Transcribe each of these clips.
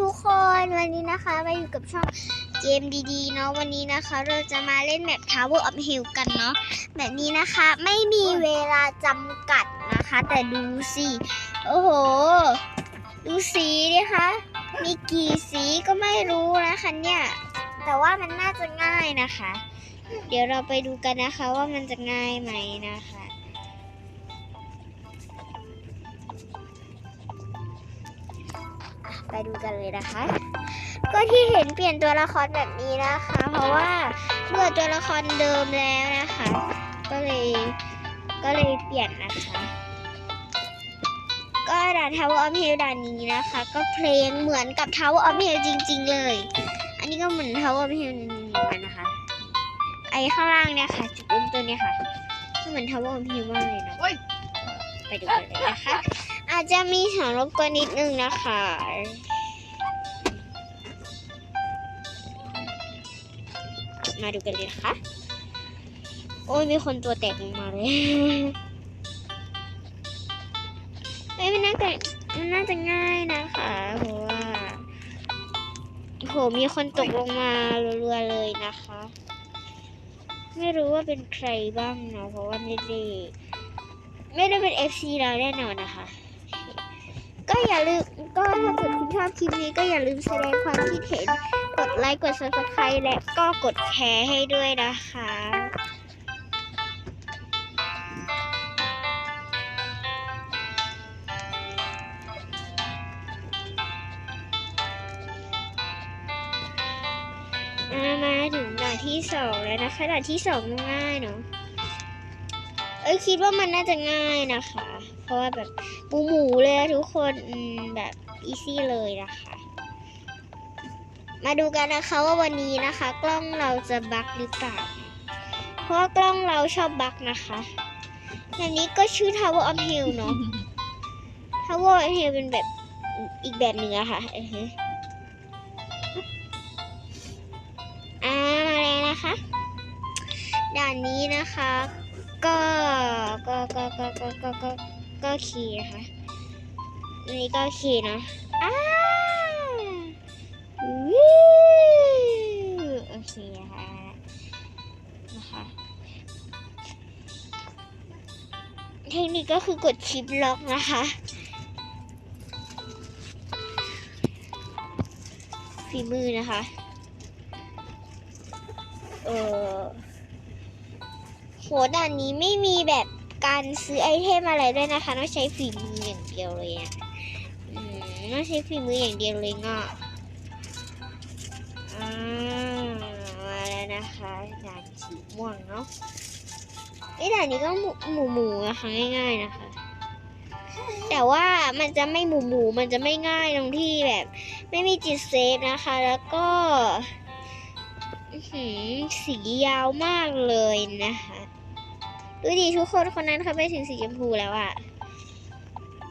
ทุกคนวันนี้นะคะมาอยู่กับช่องเกมดีๆเนาะวันนี้นะคะ เราจะมาเล่นแมป Tower of Hill กันเนาะแบบนี้นะคะไม่มีเวลาจำกัดนะคะ แต่ดูสิโอ้โห ดูสีดิคะมีกี่สีก็ไม่รู้นะคะเนี่ยแต่ว่ามันน่าจะง่ายนะคะ เดี๋ยวเราไปดูกันนะคะว่ามันจะง่ายไหมนะคะ ไปดูกันเลยนะคะ ก็ที่เห็นเปลี่ยนตัวละครแบบนี้นะคะ เพราะว่าเบื่อตัวละครเดิมแล้วนะคะ ก็เลยก็เลยเปลี่ยนนะคะ ก็ด่าน Tower of Hell ด่านนี้นะคะ ก็เพลงเหมือนกับ Tower of Hell จริง ๆ เลย อันนี้ก็เหมือน Tower of Hell เหมือนกันนะคะ ไอ้ข้างล่างเนี่ยค่ะจุดเริ่มต้นเนี่ยค่ะก็เหมือน Tower of Hell มากเลยเนาะโอ้ยไปดูกันเลยนะคะ อาจจะมีเสียงรบกวนนิดนึงนะคะมาดูกันเลยนะคะ โอ้ยมีคนตัวแตกลงมาเลยเฮ้ยมันน่าจะมันน่าจะง่ายนะคะเพราะว่าโหมีคนตกลงมารัวๆเลยนะคะ ไม่รู้ว่าเป็นใครบ้างเนาะเพราะว่าไม่ได้ไม่ได้เป็น FC เราแน่นอนนะคะ ก็อย่าลืมก็ถ้าเกิดคุณชอบคลิปนี้ก็อย่าลืมแสดงความคิดเห็น กดไลค์ กด subscribe และก็กดแชร์ให้ด้วยนะคะมาถึงด่านที่สองแล้วนะคะด่านที่สองง่ายเนาะเอ้ยคิดว่ามันน่าจะง่ายนะคะ เพราะว่าแบบหมูหมูเลยทุกคนแบบอีซี่เลยนะคะ มาดูกันนะคะว่าวันนี้นะคะ กล้องเราจะบักหรือเปล่า เพราะว่ากล้องเราชอบบักนะคะอย่างนี้ก็ชื่อ Tower of Hill เนาะ Tower of Hill เป็นแบบอีกแบบหนึ่งอะค่ะอ่ามาแล้วนะคะด่านนี้นะคะ ก็ ก็ ก็ ก็ ก็ ก็ ก็ขี่นะคะอันนี้ก็ขี่นะอ้าวิวโอเคค่ะนะคะเทคนิคก็คือกดชิปล็อกนะคะฝีมือนะคะ เออโหด่านนี้ไม่มีแบบ การซื้อไอเทมอะไรด้วยนะคะต้องใช้ฝีมืออย่างเดียวเลยอะต้องใช้ฝีมืออย่างเดียวเลยงะอ่ามาแล้วนะคะด่านสีม่วงเนาะไอด่านนี้ก็หมูหมูนะคะง่าย ๆนะคะ แต่ว่ามันจะไม่หมูหมูมันจะไม่ง่ายตรงที่แบบ ไม่มีจิตเซฟนะคะ แล้วก็หือสียาวมากเลยนะคะ ดูดิทุกคนคนนั้นเขาไปถึงสีชมพูแล้วอะ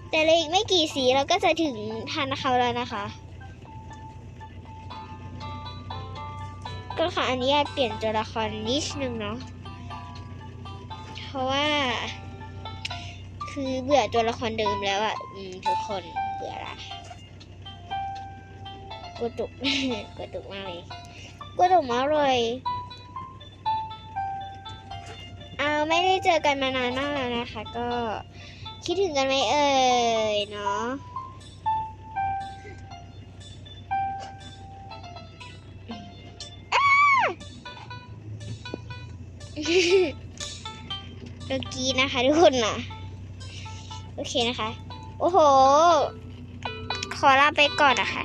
แต่เลยอีกไม่กี่สีเราก็จะถึงทันเขาแล้วนะคะ ก็ขออนุญาตเปลี่ยนตัวละครนิดนึงเนาะเพราะว่า คือเบื่อตัวละครเดิมแล้วอะอืมทุกคนเบื่อละกระตุกกระตุกมากเลยกระตุกมากเลย ไม่ได้เจอกันมานานมากแล้วนะคะ ก็คิดถึงกันไหมเอ่ยเนาะอ้าเมื่อกี้นะคะทุกคนนะโอเคนะคะ โอ้โห ขอลาไปก่อนนะคะ